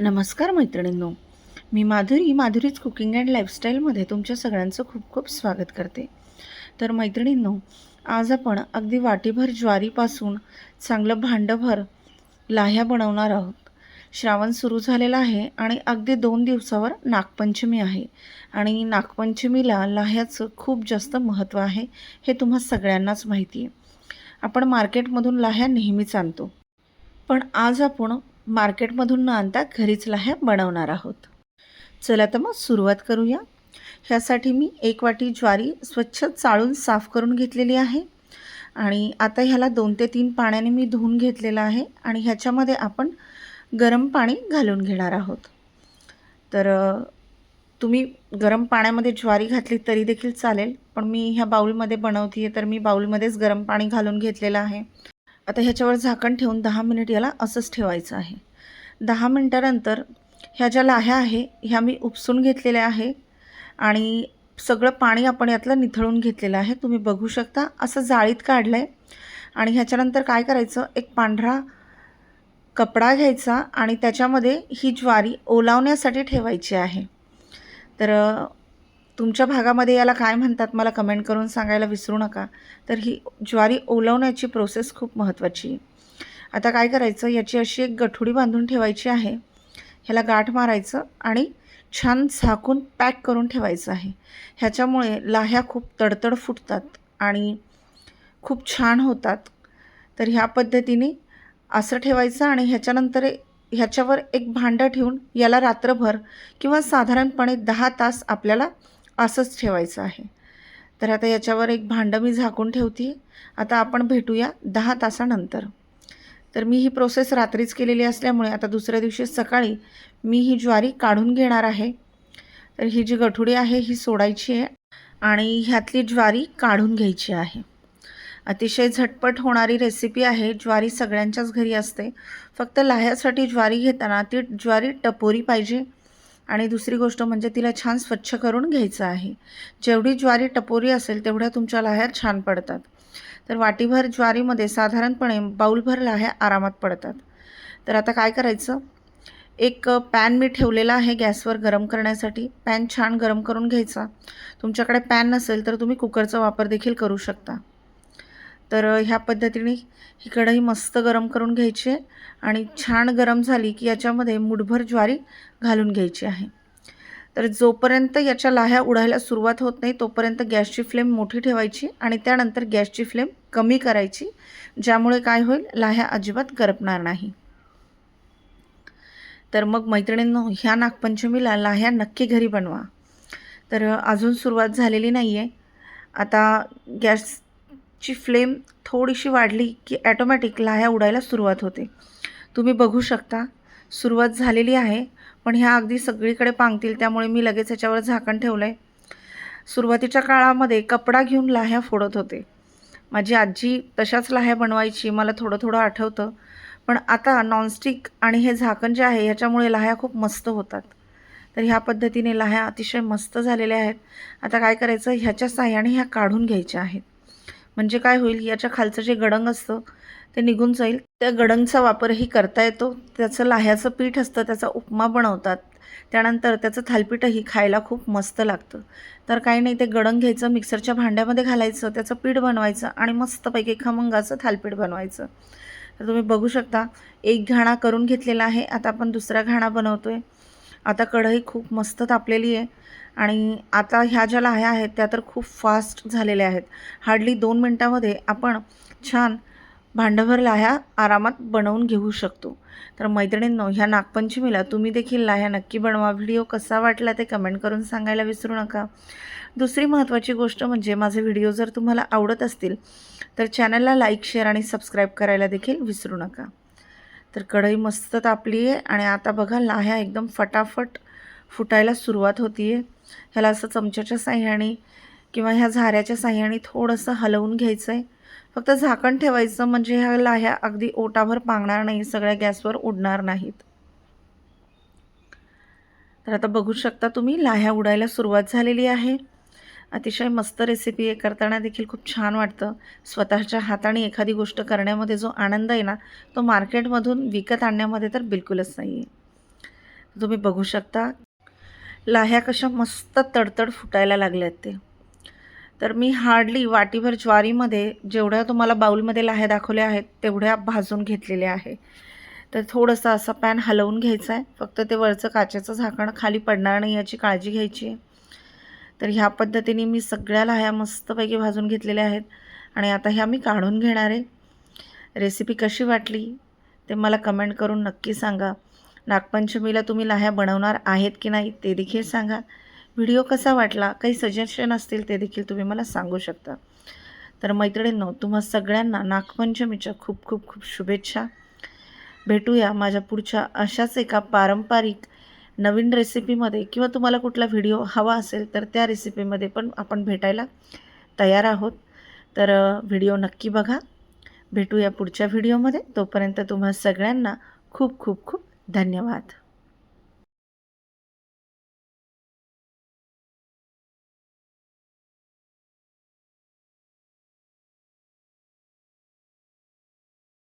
नमस्कार मैत्रिणींनो. मी माधुरी माधुरीच कुकिंग अँड लाईफस्टाईलमध्ये तुमच्या सगळ्यांचं खूप खूप स्वागत करते. तर मैत्रिणींनो आज आपण अगदी वाटीभर ज्वारीपासून चांगलं भांडभर लाह्या बनवणार आहोत. श्रावण सुरू झालेला आहे आणि अगदी दोन दिवसावर नागपंचमी आहे. आणि नागपंचमीला लाह्याचं खूप जास्त महत्त्व आहे हे तुम्हा सगळ्यांनाच माहिती आहे आपण मार्केटमधून लाह्या नेहमीच आणतो. पण आज आपण मार्केटमधून न आणता घरीच लाह्या बनवणार आहोत. चला तर मग सुरुवात करूया. ह्यासाठी मी एक वाटी ज्वारी स्वच्छ चाळून साफ करून घेतलेली आहे. आणि आता ह्याला दोन ते तीन पाण्याने मी धुवून घेतलेलं आहे आणि ह्याच्यामध्ये आपण गरम पाणी घालून घेणार आहोत. तर तुम्ही गरम पाण्यामध्ये ज्वारी घातली तरी देखील चालेल पण मी ह्या बाऊलमध्ये बनवते आहे तर मी बाऊलमध्येच गरम पाणी घालून घेतलेलं आहे. आता ह्याच्यावर झाकण ठेवून दहा मिनिट याला असंच ठेवायचं आहे. दहा मिनटानंतर ह्या ज्या लाह्या आहे ह्या मी उपसून घेतलेल्या आहे आणि सगळं पाणी आपण यातलं निथळून घेतलेलं आहे. तुम्ही बघू शकता असं जाळीत काढलं आहे आणि ह्याच्यानंतर काय करायचं? एक पांढरा कपडा घ्यायचा आणि त्याच्यामध्ये ही ज्वारी ओलावण्यासाठी ठेवायची आहे. तर तुमच्या भागामध्ये याला काय म्हणतात मला कमेंट करून सांगायला विसरू नका. तर ही ज्वारी ओलवण्याची प्रोसेस खूप महत्त्वाची आहे. आता काय करायचं? याची अशी एक गठुडी बांधून ठेवायची आहे. ह्याला गाठ मारायचं आणि छान झाकून पॅक करून ठेवायचं आहे. ह्याच्यामुळे लाह्या खूप तडतड फुटतात आणि खूप छान होतात. तर ह्या पद्धतीने असं ठेवायचं आणि ह्याच्यानंतर ह्याच्यावर एक भांडं ठेवून याला रात्रभर किंवा साधारणपणे दहा तास आपल्याला असंच ठेवायचं आहे. तर आता याच्यावर एक भांडं मी झाकून ठेवते. आता आपण भेटूया दहा तासानंतर. तर मी ही प्रोसेस रात्रीच केलेली असल्यामुळे आता दुसऱ्या दिवशी सकाळी मी ही ज्वारी काढून घेणार आहे. तर ही जी गठुडी आहे ही सोडायची आहे आणि ह्यातली ज्वारी काढून घ्यायची आहे. अतिशय झटपट होणारी रेसिपी आहे. ज्वारी सगळ्यांच्याच घरी असते. फक्त लाह्यासाठी ज्वारी घेताना ती ज्वारी टपोरी पाहिजे. आणि दुसरी गोष्ट म्हणजे तिला छान स्वच्छ करून घ्यायचं आहे. जेवढी ज्वारी टपोरी असेल तेवढ्या तुमच्या लाह्या छान पडतात. तर वाटीभर ज्वारीमध्ये साधारणपणे बाऊलभर लाह्या आरामात पडतात. तर आता काय करायचं? एक पॅन मी ठेवलेला आहे गॅसवर गरम करण्यासाठी. पॅन छान गरम करून घ्यायचा. तुमच्याकडे पॅन नसेल तर तुम्ही कुकरचा वापर देखील करू शकता. तर ह्या पद्धतीने ही कढई मस्त गरम करून घ्यायची आहे आणि छान गरम झाली की याच्यामध्ये मुठभर ज्वारी घालून घ्यायची आहे. तर जोपर्यंत याच्या लाह्या उडायला सुरुवात होत नाही तोपर्यंत गॅसची फ्लेम मोठी ठेवायची आणि त्यानंतर गॅसची फ्लेम कमी करायची ज्यामुळे काय होईल? लाह्या अजिबात करपणार नाही. तर मग मैत्रिणींनो ह्या नागपंचमीला लाह्या नक्की घरी बनवा. तर अजून सुरुवात झालेली नाही आहे आता गॅस ची फ्लेम थोडीशी वाढली की ॲटोमॅटिक लाह्या उडायला सुरुवात होते. तुम्ही बघू शकता सुरुवात झालेली आहे पण ह्या अगदी सगळीकडे पांगतील त्यामुळे मी लगेच ह्याच्यावर झाकण ठेवलं आहे सुरुवातीच्या काळामध्ये कपडा घेऊन लाह्या फोडत होते. माझी आजी तशाच लाह्या बनवायची मला थोडं थोडं आठवतं पण आता नॉनस्टिक आणि हे झाकण जे आहे ह्याच्यामुळे लाह्या खूप मस्त होतात. तर ह्या पद्धतीने लाह्या अतिशय मस्त झालेल्या आहेत. आता काय करायचं ह्याच्या साह्याने ह्या काढून घ्यायच्या आहेत. म्हणजे काय होईल याच्या खालचं जे गडंग असतं ते निघून जाईल. त्या गडंगचा वापरही करता येतो. त्याचं लाह्याचं पीठ असतं त्याचा उपमा बनवतात. त्यानंतर त्याचं थालपीठही खायला खूप मस्त लागतं. तर काही नाही ते गडंग घ्यायचं मिक्सरच्या भांड्यामध्ये घालायचं त्याचं पीठ बनवायचं आणि मस्तपैकी खमंगाचं थालपीठ बनवायचं. तर तुम्ही बघू शकता एक घाणा करून घेतलेला आहे. आता आपण दुसरा घाणा बनवतो आहे आता कढई खूप मस्त तापलेली आहे. आणि आता ह्या ज्या लाह्या आहेत त्या तर खूप फास्ट झालेल्या आहेत. हार्डली दोन मिनटामध्ये आपण छान भांडभर लाह्या आरामात बनवून घेऊ शकतो. तर मैत्रिणींनो ह्या नागपंचमीला तुम्ही देखील लाह्या नक्की बनवा. व्हिडिओ कसा वाटला ते कमेंट करून सांगायला विसरू नका. दुसरी महत्त्वाची गोष्ट म्हणजे माझे व्हिडिओ जर तुम्हाला आवडत असतील तर चॅनलला लाईक शेअर आणि सबस्क्राईब करायला देखील विसरू नका. तर कढई मस्त तापली आहे आणि आता बघा लाह्या एकदम फटाफट फुटायला सुरुवात होती आहे ह्याला असं चमच्याच्या साह्याने किंवा ह्या झाऱ्याच्या साह्याने थोडंसं हलवून घ्यायचं आहे फक्त झाकण ठेवायचं म्हणजे ह्या लाह्या अगदी ओटाभर पांगणार नाही सगळ्या गॅसवर उडणार नाहीत. तर आता बघू शकता तुम्ही लाह्या उडायला सुरुवात झालेली आहे. अतिशय मस्त रेसिपी आहे करताना देखील खूप छान वाटतं. स्वतःच्या हाताने एखादी गोष्ट करण्यामध्ये जो आनंद आहे ना तो मार्केटमधून विकत आणण्यामध्ये तर बिलकुलच नाही आहे तुम्ही बघू शकता लाह्या कशा मस्त तडतड फुटायला लागल्यात ते. तर मी हार्डली वाटीभर ज्वारीमध्ये जेवढ्या तुम्हाला बाऊलमध्ये लाह्या दाखवल्या आहेत तेवढ्या भाजून घेतलेल्या आहे. तर थोडंसं असं पॅन हलवून घ्यायचा आहे. फक्त ते वरचं काचेचं झाकण खाली पडणार नाही याची काळजी घ्यायची आहे. तर ह्या पद्धतीने मी सगळ्या लाह्या मस्तपैकी भाजून घेतलेल्या आहेत आणि आता ह्या मी काढून घेणार आहे. रेसिपी कशी वाटली ते मला कमेंट करून नक्की सांगा. नागपंचमीला तुम्ही लाह्या बनवणार आहेत की नाही ते देखील सांगा. व्हिडिओ कसा वाटला? काही सजेशन असतील ते देखील तुम्ही मला सांगू शकता. तर मैत्रिणींनो तुम्हा सगळ्यांना नागपंचमीच्या खूप खूप खूप शुभेच्छा. भेटूया माझ्या पुढच्या अशाच एका पारंपरिक नवीन रेसिपीमध्ये किंवा तुम्हाला कुठला व्हिडिओ हवा असेल तर त्या रेसिपीमध्ये पण आपण भेटायला तयार आहोत. तर व्हिडिओ नक्की बघा. भेटूया पुढच्या व्हिडिओमध्ये. तोपर्यंत तुम्हा सगळ्यांना खूप खूप खूप धन्यवाद.